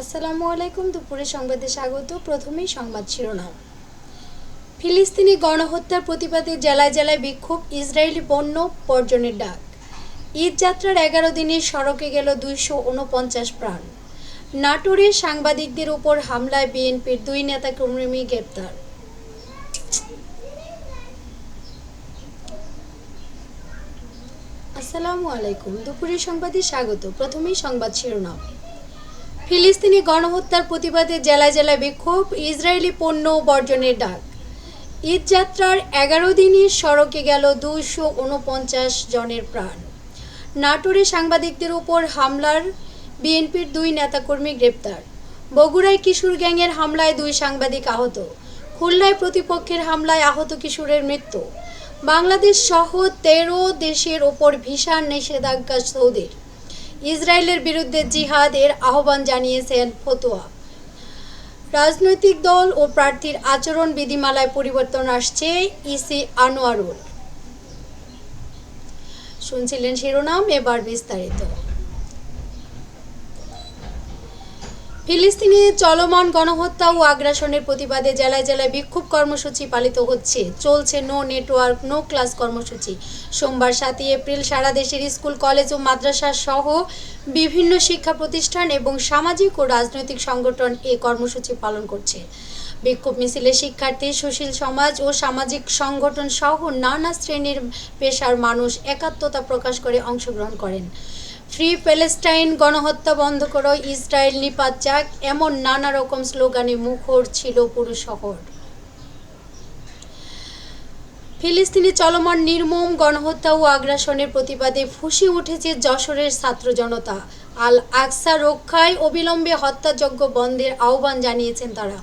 আসসালামু আলাইকুম, দুপুরে সংবাদে স্বাগত। প্রথমেই সংবাদ শিরোনাম। ফিলিস্তিনি গণহত্যার প্রতিবাদে জেলায় জেলায় বিক্ষোভ, ইসরায়েলি পণ্য বর্জনের ডাক। ঈদ যাত্রার এগারো দিনের সড়কে গেল দুইশো উনপঞ্চাশ প্রাণ। নাটোরে সাংবাদিকদের উপর হামলায় বিএনপির দুই নেতা কর্মী গ্রেপ্তার। আসসালামু আলাইকুম দুপুরের সংবাদে স্বাগত। প্রথমেই সংবাদ শিরোনাম। ফিলিস্তিনি গণহত্যার প্রতিবাদে জেলায় জেলায় বিক্ষোভ, ইসরায়েলি পণ্য বর্জনের ডাক। ঈদ যাত্রার এগারো দিনই সড়কে গেল দুইশো উনপঞ্চাশ জনের প্রাণ। নাটোরে সাংবাদিকদের উপর হামলার, বিএনপির দুই নেতাকর্মী গ্রেপ্তার। বগুড়ায় কিশোর গ্যাংয়ের হামলায় দুই সাংবাদিক আহত। খুলনায় প্রতিপক্ষের হামলায় আহত কিশোরের মৃত্যু। বাংলাদেশ সহ তেরো দেশের ওপর ভিসা নিষেধাজ্ঞা সৌদির। ইসরায়েলের বিরুদ্ধে জিহাদ এর আহ্বান জানিয়েছেন ফতুয়া। রাজনৈতিক দল ও প্রার্থীর আচরণ বিধিমালায় পরিবর্তন আসছে ইসি আনোয়ারুল। শুনছিলেন শিরোনাম, এবার বিস্তারিত। ফিলিস্তিনে চলমান গণহত্যা ও আগ্রাসনের প্রতিবাদে জেলায় জেলায় বিক্ষোভ কর্মসূচি পালিত হচ্ছে। চলছে নো নেটওয়ার্ক, নো ক্লাস কর্মসূচি। সোমবার সাতই এপ্রিল সারা দেশের স্কুল, কলেজ ও মাদ্রাসা সহ বিভিন্ন শিক্ষা প্রতিষ্ঠান এবং সামাজিক ও রাজনৈতিক সংগঠন এই কর্মসূচি পালন করছে। বিক্ষোভ মিছিলে শিক্ষার্থী, সুশীল সমাজ ও সামাজিক সংগঠন সহ নানা শ্রেণির পেশার মানুষ একাত্মতা প্রকাশ করে অংশগ্রহণ করেন। ফ্রি প্যালেস্টাইন গণহত্যা বন্ধ করো ইসরায়েল নিপাত যাক, এমন নানা রকম স্লোগানে মুখর ছিল পুরো শহর। ফিলিস্তিনি চলমান নির্মম গণহত্যা ও আগ্রাসনের প্রতিবাদে ফুঁসে উঠেছে যশোরের ছাত্র জনতা। আল আকসা রক্ষায় অবিলম্বে হত্যাযজ্ঞ বন্ধের আহ্বান জানিয়েছেন তারা।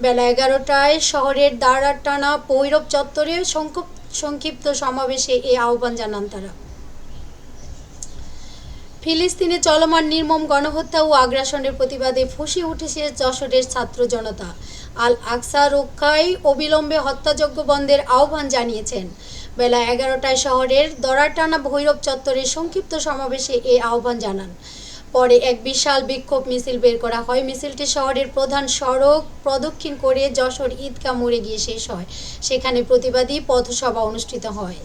বেলা এগারোটায় শহরের দাঁড়াটানা পৈরব চত্বরে সংক্ষিপ- সংক্ষিপ্ত সমাবেশে এই আহ্বান জানান তারা। ফিলিস্তিনে চলমান নির্মম গণহত্যা ও আগ্রাসনের প্রতিবাদে ফুঁসে উঠেছে যশোরের ছাত্র জনতা। আল আকসা রক্ষায় অবিলম্বে হত্যাযজ্ঞ বন্ধের আহ্বান জানিয়েছেন। বেলা এগারোটায় শহরের দরাটানা ভৈরব চত্বরে সংক্ষিপ্ত সমাবেশে এই আহ্বান জানান। পরে এক বিশাল বিক্ষোভ মিছিল বের করা হয়। মিছিলটি শহরের প্রধান সড়ক প্রদক্ষিণ করে যশোর ঈদগাহ মোড়ে গিয়ে শেষ হয়। সেখানে প্রতিবাদী পথসভা অনুষ্ঠিত হয়।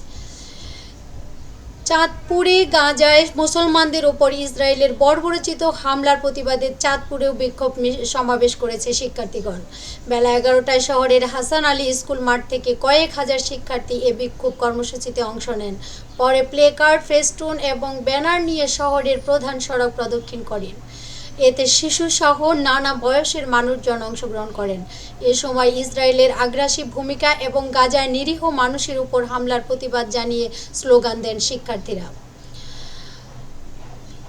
চাঁদপুরে গাঁজায় মুসলমানদের ওপর ইসরায়েলের বর্বরচিত হামলার প্রতিবাদে চাঁদপুরেও বিক্ষোভ সমাবেশ করেছে শিক্ষার্থীগণ। বেলা এগারোটায় শহরের হাসান আলী স্কুল মাঠ থেকে কয়েক হাজার শিক্ষার্থী এ বিক্ষোভ কর্মসূচিতে অংশ নেন। পরে প্লেকার্ড, ফেস্টুন এবং ব্যানার নিয়ে শহরের প্রধান সড়ক প্রদক্ষিণ করেন। এতে শিশুসহ নানা বয়সের মানুষজন অংশগ্রহণ করেন। এ সময় ইসরায়েলের আগ্রাসী ভূমিকা এবং গাজায় নিরীহ মানুষের উপর হামলার প্রতিবাদ জানিয়ে স্লোগান দেন শিক্ষার্থীরা।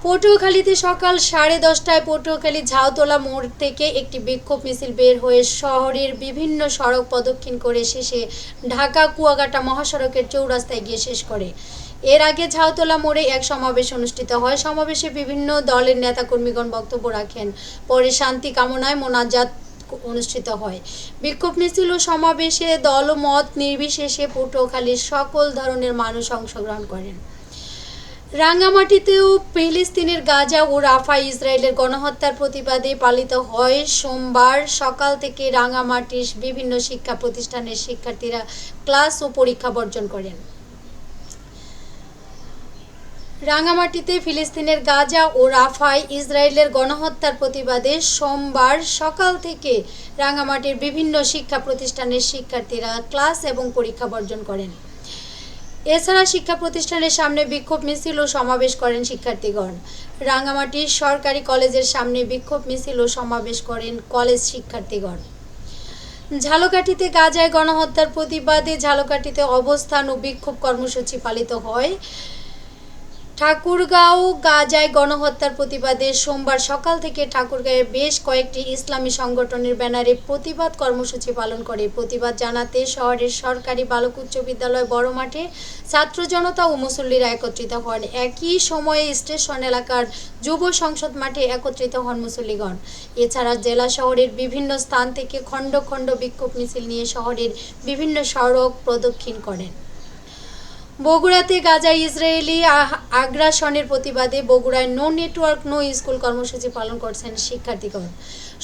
পটুয়াখালীতে সকাল সাড়ে দশটায় পটুয়াখালী ঝাউতলা মোড় থেকে একটি বিক্ষোভ মিছিল বের হয়ে শহরের বিভিন্ন সড়ক প্রদক্ষিণ করে শেষে ঢাকা কুয়াকাটা মহাসড়কের চৌরাস্তায় গিয়ে শেষ করে। এর আগে ঝাউতলা মোড়ে এক সমাবেশ অনুষ্ঠিত হয়। সমাবেশে বিভিন্ন দলের নেতাকর্মীগণ বক্তব্য রাখেন। পরে শান্তি কামনায় মোনাজাত অনুষ্ঠিত হয়। বিক্ষোভ মিছিল ও সমাবেশে দলমত নির্বিশেষে পটুয়াখালীর সকল ধরনের মানুষ অংশগ্রহণ করেন। রাঙ্গামাটিতেও ফিলিস্তিনের গাজা ও রাফা ইসরায়েলের গণহত্যার প্রতিবাদে পালিত হয় সোমবার সকাল থেকে রাঙ্গামাটির বিভিন্ন শিক্ষা প্রতিষ্ঠানের শিক্ষার্থীরা ক্লাস ও পরীক্ষা বর্জন করেন। রাঙ্গামাটিতে ফিলিস্তিনের গাজা ও রাফায় ইসরায়েলের গণহত্যার প্রতিবাদে সোমবার সকাল থেকে রাঙ্গামাটির বিভিন্ন শিক্ষা প্রতিষ্ঠানের শিক্ষার্থীরা ক্লাস এবং পরীক্ষা বর্জন করেন। এছাড়া শিক্ষা প্রতিষ্ঠানের সামনে বিক্ষোভ মিছিল ও সমাবেশ করেন শিক্ষার্থীগণ। রাঙ্গামাটির সরকারি কলেজের সামনে বিক্ষোভ মিছিল ও সমাবেশ করেন কলেজ শিক্ষার্থীগণ। ঝালকাঠিতে গাজায় গণহত্যার প্রতিবাদে ঝালকাঠিতে অবস্থান ও বিক্ষোভ কর্মসূচি পালিত হয়। ঠাকুরগাঁও গাজায় গণহত্যার প্রতিবাদে সোমবার সকাল থেকে ঠাকুরগাঁয়ে বেশ কয়েকটি ইসলামী সংগঠনের ব্যানারে প্রতিবাদ কর্মসূচি পালন করে। প্রতিবাদ জানাতে শহরের সরকারি বালক উচ্চ বিদ্যালয় বড় মাঠে ছাত্র জনতা ও মুসল্লিরা একত্রিত হন। একই সময়ে স্টেশন এলাকার যুব সংসদ মাঠে একত্রিত হন মুসল্লিগণ। এছাড়া জেলা শহরের বিভিন্ন স্থান থেকে খণ্ড খণ্ড বিক্ষোভ মিছিল নিয়ে শহরের বিভিন্ন সড়ক প্রদক্ষিণ করেন। বগুড়াতে গাজা ইসরায়েলি আগ্রাসনের প্রতিবাদে বগুড়ায় নো নেটওয়ার্ক, নো স্কুল কর্মসূচি পালন করছেন শিক্ষার্থীগণ।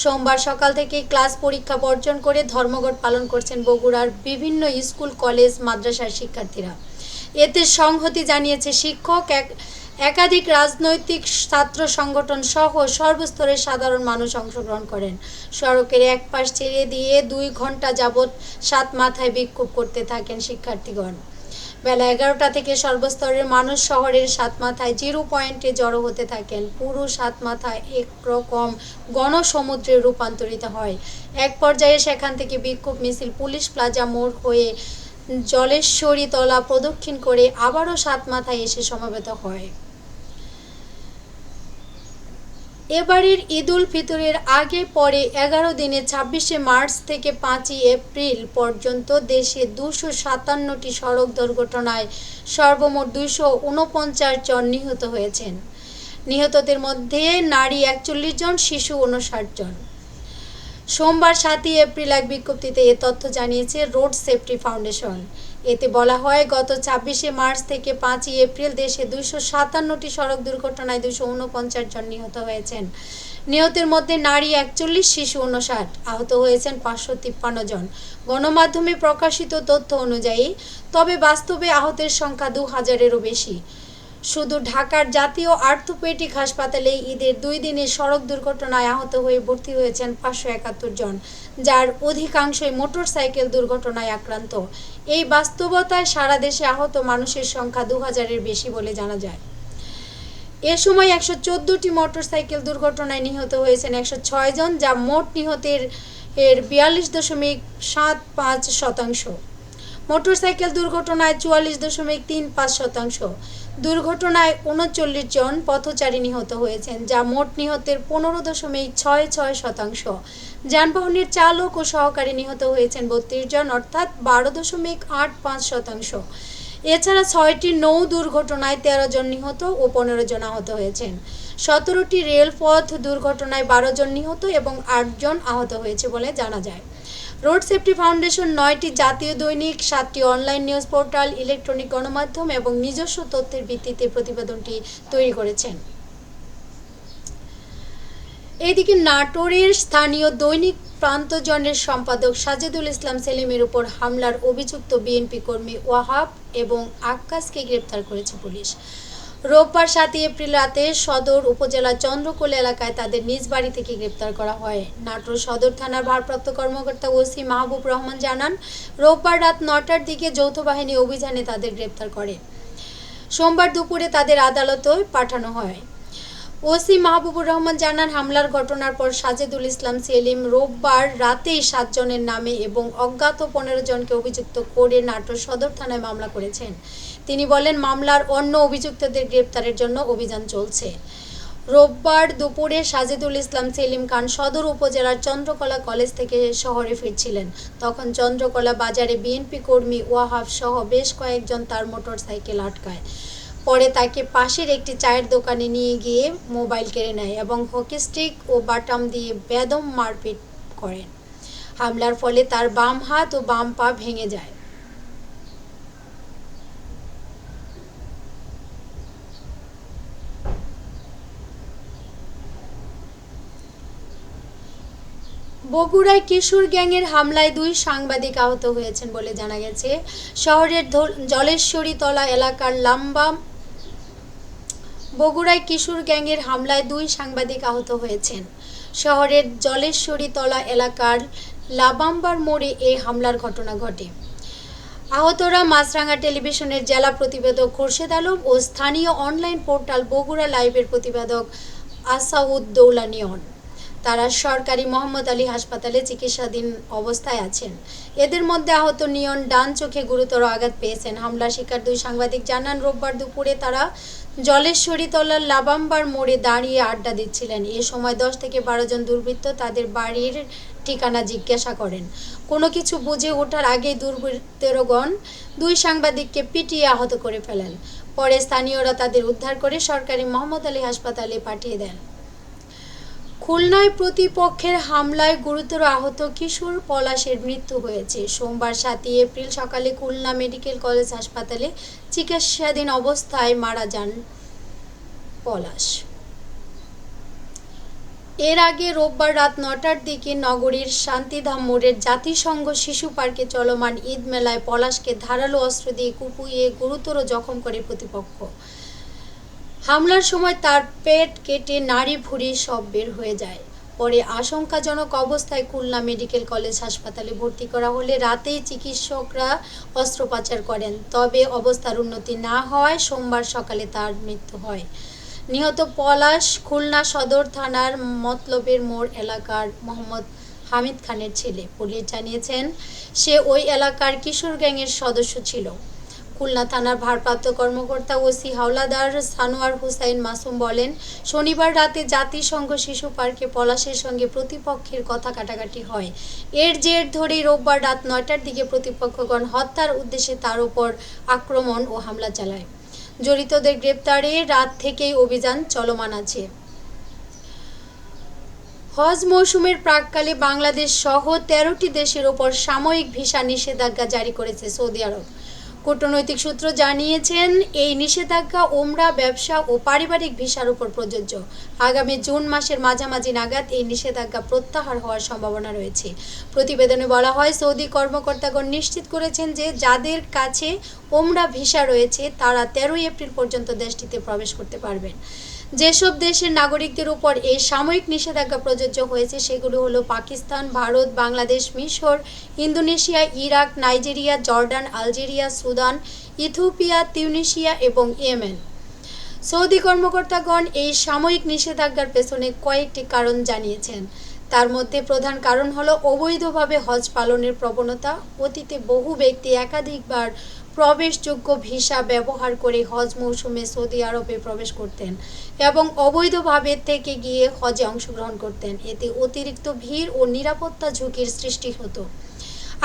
সোমবার সকাল থেকে ক্লাস পরীক্ষা বর্জন করে ধর্মঘট পালন করছেন বগুড়ার বিভিন্ন স্কুল, কলেজ, মাদ্রাসার শিক্ষার্থীরা। এতে সংহতি জানিয়েছে শিক্ষক, এক, একাধিক রাজনৈতিক ছাত্র সংগঠন সহ সর্বস্তরের সাধারণ মানুষ অংশগ্রহণ করেন। সড়কের এক পাশ ছেড়ে দিয়ে দুই ঘণ্টা যাবৎ সাত মাথায় বিক্ষোভ করতে থাকেন শিক্ষার্থীগণ। বেলা এগারোটা থেকে সর্বস্তরের মানুষ শহরের সাত মাথায় জিরো পয়েন্টে জড়ো হতে থাকেন। পুরো সাত মাথায় একরকম গণসমুদ্রে রূপান্তরিত হয়। এক পর্যায়ে সেখান থেকে বিক্ষোভ মিছিল পুলিশ প্লাজা মোড় হয়ে জলেশ্বরী তলা প্রদক্ষিণ করে আবারও সাত মাথায় এসে সমবেত হয়। এবারের ঈদুল ফিতরের আগে পরে এগারো দিনে ছাব্বিশে মার্চ থেকে পাঁচই এপ্রিল পর্যন্ত দেশে দুশো সাতান্নটি সড়ক দুর্ঘটনায় সর্বমোট দুইশো উনপঞ্চাশ জন নিহত হয়েছেন। নিহতদের মধ্যে নারী একচল্লিশ জন, শিশু উনষাট জন। সোমবার সাতই এপ্রিল এক বিজ্ঞপ্তিতে এ তথ্য জানিয়েছে রোড সেফটি ফাউন্ডেশন। এতে বলা হয়, গত ছাব্বিশে মার্চ থেকে পাঁচই এপ্রিল দেশে দুইশো সাতান্নটি সড়ক দুর্ঘটনায় দুশো উনপঞ্চাশ জন নিহত হয়েছেন। নিহতের মধ্যে নারী একচল্লিশ, শিশু উনষাট আহত হয়েছেন পাঁচশো তিপ্পান্ন জন। গণমাধ্যমে প্রকাশিত তথ্য অনুযায়ী, তবে বাস্তবে আহতের সংখ্যা দু হাজারেরও বেশি। শুধু ঢাকার জাতীয় আর্থোপেটিক হাসপাতালে ঈদের দুই দিনে সড়ক দুর্ঘটনায় আহত হয়ে ভর্তি হয়েছেন পাঁচশো একাত্তর জন, যার অধিকাংশই মোটরসাইকেল দুর্ঘটনায় আক্রান্ত। এই বাস্তবতায় সারা দেশে আহত মানুষের সংখ্যা দু হাজারের বেশি বলে জানা যায়। এ সময় একশো চোদ্দোটি মোটরসাইকেল দুর্ঘটনায় নিহত হয়েছেন একশো ছয় জন, যা মোট নিহতের, এর বিয়াল্লিশ দশমিক সাত পাঁচ শতাংশ। মোটরসাইকেল দুর্ঘটনায় চুয়াল্লিশ দশমিক তিন পাঁচ শতাংশ। দুর্ঘটনায় উনচল্লিশ জন পথচারী নিহত হয়েছেন, যা মোট নিহতের পনেরো দশমিক ছয় ছয় শতাংশ। যানবাহনের চালক ও সহকারী নিহত হয়েছেন বত্রিশ জন, অর্থাৎ বারো দশমিক আট পাঁচ শতাংশ। এছাড়া ছয়টি নৌ দুর্ঘটনায় তেরো জন নিহত ও পনেরো জন আহত হয়েছেন। সতেরোটি রেলপথ দুর্ঘটনায় বারো জন নিহত এবং আটজন আহত হয়েছে বলে জানা যায়। রোড সেফটি ফাউন্ডেশন নয়টি জাতীয় দৈনিক, সাতটি অনলাইন নিউজ পোর্টাল, ইলেকট্রনিক গণমাধ্যম এবং নিজস্ব তথ্যের ভিত্তিতে প্রতিবেদনটি তৈরি করেছেন। এদিকে নাটোরের স্থানীয় দৈনিক প্রান্তজনের সম্পাদক সাজেদুল ইসলাম সেলিমের উপর হামলার অভিযুক্ত বিএনপি কর্মী ওয়াহাব এবং আক্কাসকে গ্রেপ্তার করেছে পুলিশ। রোববার সাতই এপ্রিল রাতে সদর উপজেলার চন্দ্রকোল এলাকায় তাদের নিজ বাড়ি থেকে গ্রেপ্তার করা হয়। নাটোর সদর থানার ভারপ্রাপ্ত কর্মকর্তা ওসি মাহবুব রহমান জানান, রোববার রাত নটার দিকে যৌথ বাহিনী অভিযানে তাদের গ্রেপ্তার করে। সোমবার দুপুরে তাদের আদালতে পাঠানো হয়। ওসি মাহবুবুর রহমান জানান, হামলার ঘটনার পর সাজেদুল ইসলাম সেলিম রোববার রাতেই সাতজনের নামে এবং অজ্ঞাত পনেরো জনকে অভিযুক্ত করে নাটোর সদর থানায় মামলা করেছেন। তিনি বলেন, মামলার অন্য অভিযুক্তদের গ্রেপ্তারের জন্য অভিযান চলছে। রোববার দুপুরে সাজেদুল ইসলাম সেলিম খান সদর উপজেলার চন্দ্রকলা কলেজ থেকে শহরে ফিরছিলেন। তখন চন্দ্রকলা বাজারে বিএনপি কর্মী ওয়াহাব সহ বেশ কয়েকজন তার মোটর সাইকেল আটকায়। পরে তাকে পাশের একটি চায়ের দোকানে নিয়ে গিয়ে মোবাইল কেড়ে নেয় এবং হকি স্টিক ও বাটাম দিয়ে বেদম মারপিট করেন। হামলার ফলে তার বাম হাত ও বাম পা ভেঙে যায়। বগুড়ায় কিশোর গ্যাংয়ের হামলায় দুই সাংবাদিক আহত হয়েছেন বলে জানা গেছে। শহরের জলেশ্বরী তলা এলাকার লাম্বা বগুড়ায় কিশোর গ্যাংয়ের হামলায় দুই সাংবাদিক আহত হয়েছেন। শহরের জলেশ্বরী তলা এলাকার লাবাম্বার মোড়ে এই হামলার ঘটনা ঘটে। আহতরা মাছরাঙ্গা টেলিভিশনের জেলা প্রতিবেদক খোরশেদ আলম ও স্থানীয় অনলাইন পোর্টাল বগুড়া লাইভের প্রতিবেদক আসাউদ্দৌলানিয়ন। তারা সরকারি মোহাম্মদ আলী হাসপাতালে চিকিৎসাধীন অবস্থায় আছেন। এদের মধ্যে আহত নিয়ন ডান চোখে গুরুতর আঘাত পেয়েছেন। হামলা শিকার দুই সাংবাদিক জানান, রোববার দুপুরে তারা জলেশ্বরী তলার লাবাম্বার মোড়ে দাঁড়িয়ে আড্ডা দিচ্ছিলেন। এ সময় দশ থেকে বারো জন দুর্বৃত্ত তাদের বাড়ির ঠিকানা জিজ্ঞাসা করেন। কোনো কিছু বুঝে ওঠার আগেই দুর্বৃত্তরগণ দুই সাংবাদিককে পিটিয়ে আহত করে ফেলেন। পরে স্থানীয়রা তাদের উদ্ধার করে সরকারি মোহাম্মদ আলী হাসপাতালে পাঠিয়ে দেন। খুলনায় প্রতিপক্ষের হামলায় গুরুতর আহত কিশোর পলাশের মৃত্যু হয়েছে। সোমবার সাতই এপ্রিল সকালে খুলনা মেডিকেল কলেজ হাসপাতালে চিকিৎসাধীন অবস্থায় মারা যান পলাশ। এর আগে রোববার রাত নটার দিকে নগরীর শান্তিধাম মোড়ের জাতিসংঘ শিশু পার্কে চলমান ঈদ মেলায় পলাশকে ধারালো অস্ত্র দিয়ে কুপুইয়ে গুরুতর জখম করে প্রতিপক্ষ। হামলার সময় তার পেট কেটে নাড়ি ভুঁড়ি সব বের হয়ে যায়। পরে আশঙ্কাজনক অবস্থায় খুলনা মেডিকেল কলেজ হাসপাতালে ভর্তি করা হলে রাতেই চিকিৎসকরা অস্ত্রোপচার করেন। তবে অবস্থার উন্নতি না হওয়ায় সোমবার সকালে তার মৃত্যু হয়। নিহত পলাশ খুলনা সদর থানার মতলবের মোড় এলাকার মোহাম্মদ হামিদ খানের ছেলে। পুলিশ জানিয়েছেন, সে ওই এলাকার কিশোর গ্যাংয়ের সদস্য ছিল। খুলনা থানার ভারপ্রাপ্ত কর্মকর্তা ওসি হাওলাদার সানোয়ার হুসাইন মাসুম বলেন, শনিবার রাতে জাতিসংঘ শিশু পার্কে পলাশের সঙ্গে প্রতিপক্ষের কথা কাটাকাটি হয়। এর জের ধরেই রোববার রাত নয়টার দিকে প্রতিপক্ষগণ হত্যার উদ্দেশ্যে তার উপর আক্রমণ ও হামলা চালায়। জড়িতদের গ্রেপ্তারে রাত থেকেই অভিযান চলমান আছে। হজ মৌসুমের প্রাককালে বাংলাদেশ সহ তেরোটি দেশের ওপর সাময়িক ভিসা নিষেধাজ্ঞা জারি করেছে সৌদি আরব। কূটনৈতিক সূত্র জানিয়েছেন, এই নিষেধাজ্ঞা ওমরা ব্যবসা ও পারিবারিক ভিসার উপর প্রযোজ্য। আগামী জুন মাসের মাঝামাঝি নাগাদ এই নিষেধাজ্ঞা প্রত্যাহার হওয়ার সম্ভাবনা রয়েছে। প্রতিবেদনে বলা হয়, সৌদি কর্মকর্তাগণ নিশ্চিত করেছেন যে যাদের কাছে ওমরা ভিসা রয়েছে, তারা তেরোই এপ্রিল পর্যন্ত দেশটিতে প্রবেশ করতে পারবেন। যেসব দেশের নাগরিকদের উপর এই সাময়িক নিষেধাজ্ঞা প্রযোজ্য হয়েছে, সেগুলো হলো পাকিস্তান, ভারত, বাংলাদেশ, মিশর, Indonesia, Iraq, Nigeria, Jordan, Algeria, Sudan, Ethiopia, Tunisia এবং ইয়েমেন। সৌদি কর্মকর্তাগণ এই সাময়িক নিষেধাজ্ঞার পেছনে কয়েকটি কারণ জানিয়েছেন। তার মধ্যে প্রধান কারণ হলো, অবৈধভাবে হজ পালনের প্রবণতা। অতীতে বহু ব্যক্তি একাধিকবার প্রবেশযোগ্য ভিসা ব্যবহার করে হজ মৌসুমে সৌদি আরবে প্রবেশ করতেন এবং অবৈধভাবে থেকে গিয়ে হজে অংশগ্রহণ করতেন। এতে অতিরিক্ত ভিড় ও নিরাপত্তা ঝুঁকির সৃষ্টি হতো।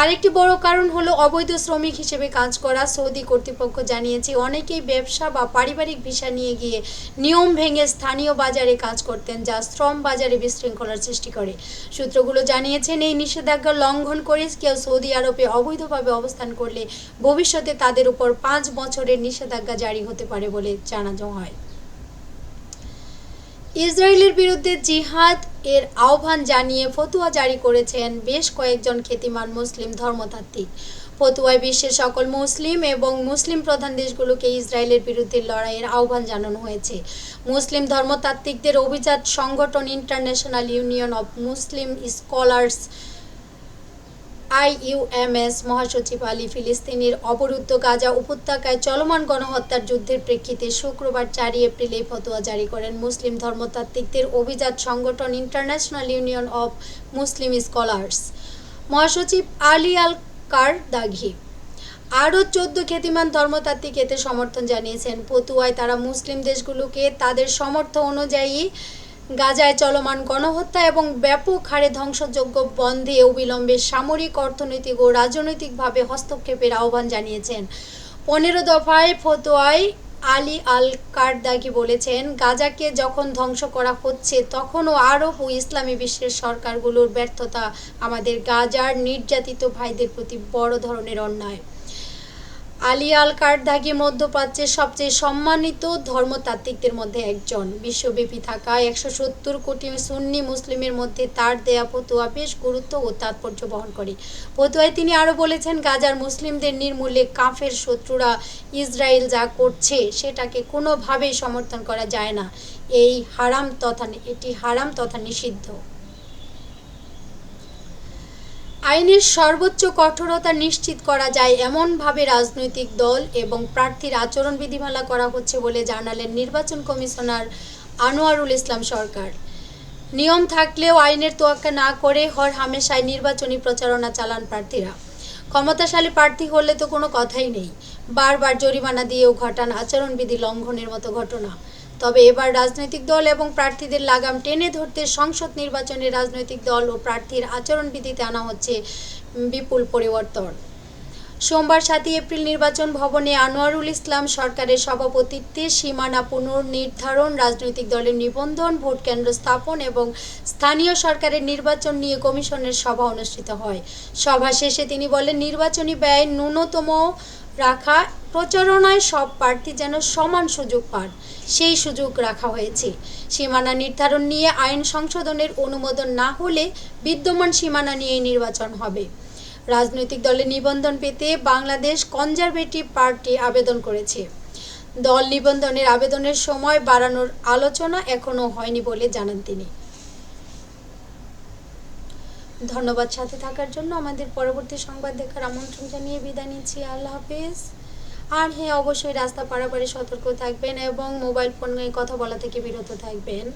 আরেকটি বড় কারণ হলো অবৈধ শ্রমিক হিসেবে কাজ করা, সৌদি কর্তৃপক্ষ জানিয়েছে অনেকেই ব্যবসা বা পারিবারিক ভিসা নিয়ে গিয়ে নিয়ম ভেঙে স্থানীয় বাজারে কাজ করতেন যা শ্রম বাজারে বিশৃঙ্খলার সৃষ্টি করে। সূত্রগুলো জানিয়েছেন, এই নিষেধাজ্ঞা লঙ্ঘন করে কেউ সৌদি আরবে অবৈধভাবে অবস্থান করলে ভবিষ্যতে তাদের উপর পাঁচ বছরের নিষেধাজ্ঞা জারি হতে পারে বলে জানানো হয়। ইসরায়েলের বিরুদ্ধে জিহাদ এর আহ্বান জানিয়ে ফতুয়া জারি করেছেন বেশ কয়েকজন খ্যাতিমান মুসলিম ধর্মতাত্ত্বিক। ফতুয়ায় বিশ্বের সকল মুসলিম এবং মুসলিম প্রধান দেশগুলোকে ইসরায়েলের বিরুদ্ধে লড়াইয়ের আহ্বান জানানো হয়েছে। মুসলিম ধর্মতাত্ত্বিকদের অভিজাত সংগঠন international union of Muslim scholars IUMS মহাসচিব আলী ফিলিস্তিনির অবরুদ্ধ গাজা উপত্যকায় চলমান গণহত্যার যুদ্ধের প্রেক্ষিতে শুক্রবার চারই এপ্রিল এই ফতোয়া জারি করেন মুসলিম ধর্মতাত্ত্বিকদের অভিজাত সংগঠন international union of Muslim scholars. মহাসচিব আলী আল কার দাঘি আরও চোদ্দ খ্যাতিমান ধর্মতাত্ত্বিক এতে সমর্থন জানিয়েছেন। পতুয়ায় তারা মুসলিম দেশগুলোকে তাদের সমর্থ অনুযায়ী গাজায় চলমান গণহত্যা এবং ব্যাপক হারে ধ্বংসযোগ্য বন্ধে অবিলম্বে সামরিক, অর্থনৈতিক ও রাজনৈতিকভাবে হস্তক্ষেপের আহ্বান জানিয়েছেন। পনেরো দফায় ফতোয়ায় আলী আল কারদাগি বলেছেন, গাজাকে যখন ধ্বংস করা হচ্ছে, তখনও আরব ও ইসলামী বিশ্বের সরকারগুলোর ব্যর্থতা আমাদের গাজার নির্যাতিত ভাইদের প্রতি বড় ধরনের অন্যায়। আলী আল মধ্যপ্রাচ্যের সবচেয়ে সম্মানিত ধর্মতাত্ত্বিকদের মধ্যে একজন। বিশ্বব্যাপী থাকা একশো সত্তর কোটি সুন্নি মুসলিমের মধ্যে তার দেয়া ফতুয়া বেশ গুরুত্ব ও তাৎপর্য বহন করে। ফতুয়ায় তিনি আরও বলেছেন, গাজার মুসলিমদের নির্মূলে কাফের শত্রুরা ইসরায়েল যা করছে সেটাকে কোনোভাবেই সমর্থন করা যায় না। এই হারাম তথা, এটি হারাম তথা নিষিদ্ধ। আইনের সর্বোচ্চ কঠোরতা নিশ্চিত করা যায় এমনভাবে রাজনৈতিক দল এবং প্রার্থীর আচরণ বিধিমালা করা হচ্ছে বলে জানালেন নির্বাচন কমিশনার আনোয়ারুল ইসলাম সরকার। নিয়ম থাকলেও আইনের তোয়াক্কা না করে হর হামেশায় নির্বাচনী প্রচারণা চালান প্রার্থীরা। ক্ষমতাশালী প্রার্থী হলে তো কোনো কথাই নেই। বারবার জরিমানা দিয়েও ঘটান আচরণবিধি লঙ্ঘনের মতো ঘটনা। তবে এবার রাজনৈতিক দল এবং প্রার্থীদের লাগাম টেনে ধরতে সংসদ নির্বাচনে রাজনৈতিক দল ও প্রার্থীর আচরণবিধিতে আনা হচ্ছে বিপুল পরিবর্তন। সোমবার সাতই এপ্রিল নির্বাচন ভবনে আনোয়ারুল ইসলাম সরকারের সভাপতিত্বে সীমানা পুনর্নির্ধারণ, রাজনৈতিক দলের নিবন্ধন, ভোট কেন্দ্র স্থাপন এবং স্থানীয় সরকারের নির্বাচন নিয়ে কমিশনের সভা অনুষ্ঠিত হয়। সভা শেষে তিনি বলেন, নির্বাচনী ব্যয় ন্যূনতম রাখা, প্রচারণায় সব প্রার্থী যেন সমান সুযোগ পান, সেই সুযোগ রাখা হয়েছে। সীমানা নির্ধারণ নিয়ে আইন সংশোধনের অনুমোদন না হলে বিদ্যমান সীমানা নিয়ে নির্বাচন হবে। রাজনৈতিক দলের নিবন্ধন পেতে বাংলাদেশ কনজারভেটিভ পার্টি আবেদন করেছে। দল নিবন্ধনের আবেদনের সময় বাড়ানোর আলোচনা এখনও হয়নি বলে জানান তিনি। ধন্যবাদ সাথে থাকার জন্য। আমাদের পরবর্তী সংবাদ দেখার আমন্ত্রণ জানিয়ে বিদায় নিচ্ছি। আল্লাহ হাফিজ। আর হ্যাঁ অবশ্যই রাস্তা পারাপারে সতর্ক থাকবেন এবং মোবাইল ফোনে কথা বলা থেকে বিরত থাকবেন।